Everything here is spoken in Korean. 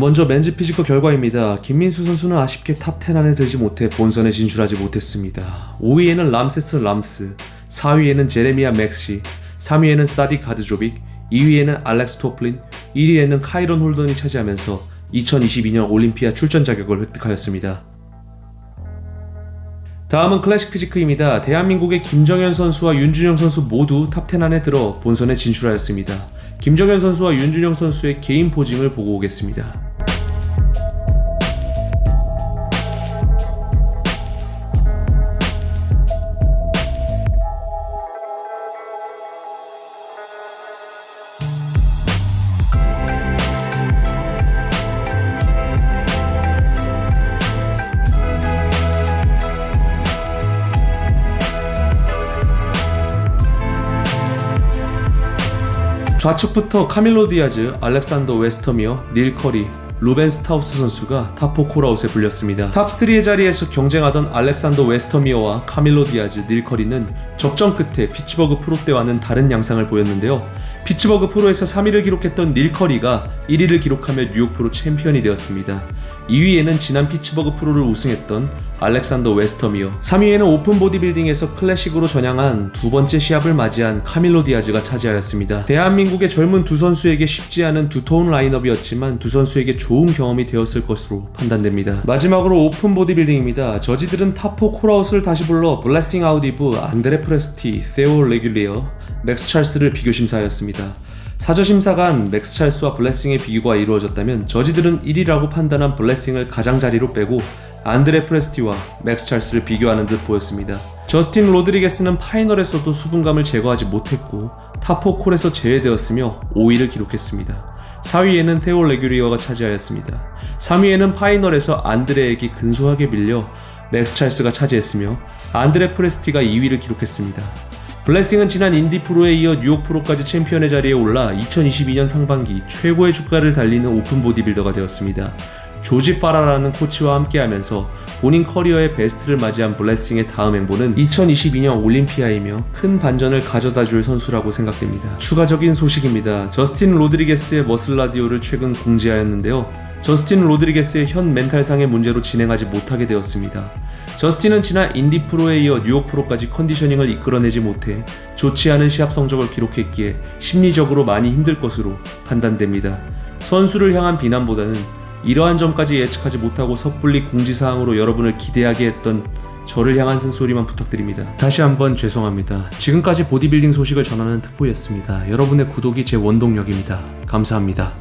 먼저 맨즈 피지컬 결과입니다. 김민수 선수는 아쉽게 탑10 안에 들지 못해 본선에 진출하지 못했습니다. 5위에는 람세스 람스, 4위에는 제레미아 맥시, 3위에는 사디 가드조빅, 2위에는 알렉스 토플린, 1위에는 카이런 홀던이 차지하면서 2022년 올림피아 출전 자격을 획득하였습니다. 다음은 클래식 피지크입니다. 대한민국의 김정현 선수와 윤준영 선수 모두 탑10 안에 들어 본선에 진출하였습니다. 김정현 선수와 윤준영 선수의 개인 포징을 보고 오겠습니다. 좌측부터 카밀로 디아즈, 알렉산더 웨스터미어, 닐 커리, 루벤 스타우스 선수가 탑4 콜아웃에 불렸습니다. 탑3의 자리에서 경쟁하던 알렉산더 웨스터미어와 카밀로 디아즈, 닐 커리는 접전 끝에 피츠버그 프로 때와는 다른 양상을 보였는데요. 피츠버그 프로에서 3위를 기록했던 닐 커리가 1위를 기록하며 뉴욕 프로 챔피언이 되었습니다. 2위에는 지난 피츠버그 프로를 우승했던 알렉산더 웨스터미어 3위에는 오픈 보디빌딩에서 클래식으로 전향한 두 번째 시합을 맞이한 카밀로 디아즈가 차지하였습니다. 대한민국의 젊은 두 선수에게 쉽지 않은 두터운 라인업이었지만 두 선수에게 좋은 경험이 되었을 것으로 판단됩니다. 마지막으로 오픈 보디빌딩입니다. 저지들은 탑4 콜아웃을 다시 불러 블레싱 아우디브, 안드레 프레스티, 세오 레귤리어, 맥스 찰스를 비교 심사하였습니다. 사저 심사관 맥스 찰스와 블레싱의 비교가 이루어졌다면 저지들은 1위라고 판단한 블레싱을 가장자리로 빼고 안드레 프레스티와 맥스 찰스를 비교하는 듯 보였습니다. 저스틴 로드리게스는 파이널에서도 수분감을 제거하지 못했고 탑4 콜에서 제외되었으며 5위를 기록했습니다. 4위에는 테오 레규리어가 차지하였습니다. 3위에는 파이널에서 안드레에게 근소하게 밀려 맥스 찰스가 차지했으며 안드레 프레스티가 2위를 기록했습니다. 블레싱은 지난 인디 프로에 이어 뉴욕 프로까지 챔피언의 자리에 올라 2022년 상반기 최고의 주가를 달리는 오픈 보디빌더가 되었습니다. 조지 파라라는 코치와 함께하면서 본인 커리어의 베스트를 맞이한 블레싱의 다음 행보는 2022년 올림피아이며 큰 반전을 가져다 줄 선수라고 생각됩니다. 추가적인 소식입니다. 저스틴 로드리게스의 머슬 라디오를 최근 공지하였는데요. 저스틴 로드리게스의 현 멘탈상의 문제로 진행하지 못하게 되었습니다. 저스틴은 지난 인디 프로에 이어 뉴욕 프로까지 컨디셔닝을 이끌어내지 못해 좋지 않은 시합 성적을 기록했기에 심리적으로 많이 힘들 것으로 판단됩니다. 선수를 향한 비난보다는 이러한 점까지 예측하지 못하고 섣불리 공지사항으로 여러분을 기대하게 했던 저를 향한 쓴소리만 부탁드립니다. 다시 한번 죄송합니다. 지금까지 보디빌딩 소식을 전하는 특보였습니다. 여러분의 구독이 제 원동력입니다. 감사합니다.